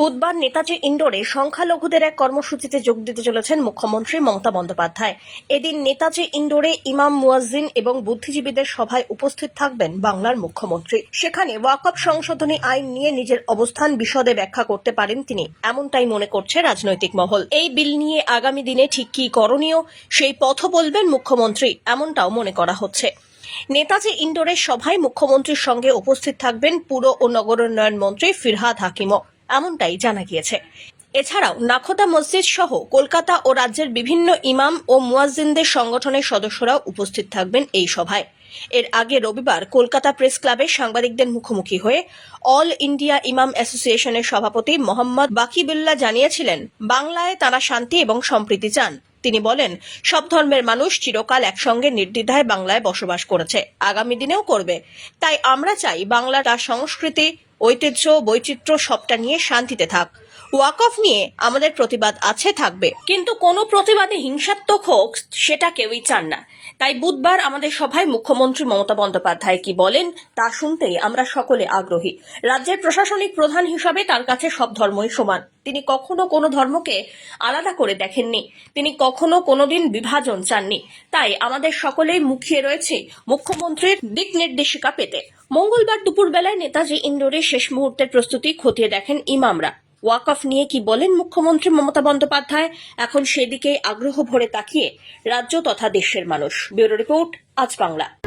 বুধবার নেতাজি ইন্ডোরে সংখ্যালঘুদের এক কর্মসূচিতে যোগ দিতে চলেছেন মুখ্যমন্ত্রী মমতা বন্দ্যোপাধ্যায়। এদিন নেতাজি ইন্ডোরে ইমাম মুয়াজ্জিন এবং বুদ্ধিজীবীদের সভায় উপস্থিত থাকবেন বাংলার মুখ্যমন্ত্রী। সেখানে ওয়াকফ সংশোধনী আইন নিয়ে নিজের অবস্থান বিশদে ব্যাখ্যা করতে পারেন তিনি। এমনটাই মনে করছে রাজনৈতিক মহল। এই বিল নিয়ে আগামী দিনে ঠিক কী করণীয়, সেই পথ বলবেন মুখ্যমন্ত্রী, এমনটাও মনে করা হচ্ছে। নেতাজি ইন্ডোরের সভায় মুখ্যমন্ত্রীর সঙ্গে উপস্থিত থাকবেন পুর ও নগরোন্নয়ন মন্ত্রী ফিরহাদ হাকিমও। এমনটাই জানা গিয়েছে। এছাড়াও নাখোদা মসজিদ সহ কলকাতা ও রাজ্যের বিভিন্ন ইমাম ও মুয়াজ্জিনদের সংগঠনের সদস্যরাও উপস্থিত থাকবেন এই সভায়। এর আগে রবিবার কলকাতা প্রেস ক্লাবে সাংবাদিকদের মুখোমুখি হয়ে অল ইন্ডিয়া ইমাম অ্যাসোসিয়েশনের সভাপতি মোহাম্মদ বাকিবুল্লাহ জানিয়েছিলেন, বাংলায় তারা শান্তি এবং সম্প্রীতি চান। তিনি বলেন, সব ধর্মের মানুষ চিরকাল একসঙ্গে নির্দ্বিধায় বাংলায় বসবাস করেছে, আগামী দিনেও করবে। তাই আমরা চাই বাংলা তার সংস্কৃতি ঐতিহ্য বৈচিত্র্য সবটা নিয়ে শান্তিতে থাক। ওয়াকফ নিয়ে আমাদের প্রতিবাদ আছে, থাকবে। কিন্তু কোনো প্রতিবাদে হিংসাত্মক হোক, সেটা কেউই চান না। তাই বুধবার আমাদের সভায় মুখ্যমন্ত্রী মমতা বন্দ্যোপাধ্যায় কি বলেন, তা শুনতেই আমরা সকলে আগ্রহী। রাজ্যের প্রশাসনিক প্রধান হিসাবে তার কাছে সব ধর্মই সমান। তিনি কখনো কোনো ধর্মকে আলাদা করে দেখেননি। তিনি কখনো কোনোদিন বিভাজন চাননি। তাই আমাদের সকলেই মুখিয়ে রয়েছে মুখ্যমন্ত্রীর দিক নির্দেশিকা পেতে। মঙ্গলবার দুপুরবেলায় নেতাজি ইন্ডোরে শেষ মুহূর্তের প্রস্তুতি খতিয়ে দেখেন ইমামরা। ওয়াকফ নিয়ে কি বলেন মুখ্যমন্ত্রী মমতা বন্দ্যোপাধ্যায়? এখন সেদিকেই আগ্রহ ভরে তাকিয়ে রাজ্য তথা দেশের মানুষ। ব্যুরো রিপোর্ট, আজ বাংলা।